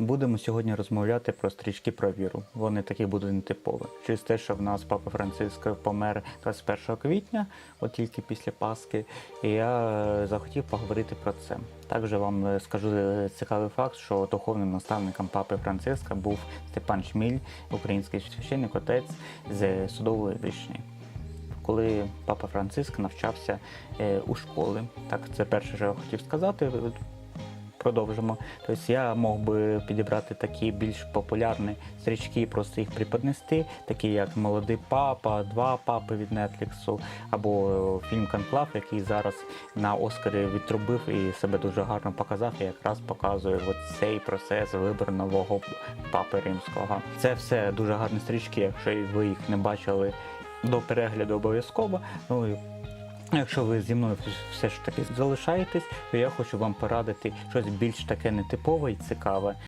Будемо сьогодні розмовляти про стрічки про віру. Вони такі будуть нетипові. Через те, що в нас папа Франциск помер 21 квітня, от тільки після Пасхи, і я е, захотів поговорити про це. Також вам е, скажу е, цікавий факт, що духовним наставником папи Франциска був Степан Шміль, український священник, отець з судової вишні. Коли папа Франциск навчався у школи, так це перше, що я хотів сказати. Продовжимо. Тобто я мог би підібрати такі більш популярні стрічки, просто їх преподнести, такі як Молодий папа, Два папи від Нетфліксу, або е, фільм Конклав, який зараз на Оскарі відтрубив і себе дуже гарно показав, і якраз показує цей процес вибору нового папи римського. Це все дуже гарні стрічки, якщо ви їх не бачили до перегляду обов'язково. Ну і Якщо ви зі мною все ж таки залишаєтесь, то я хочу вам порадити щось більш таке нетипове і цікаве.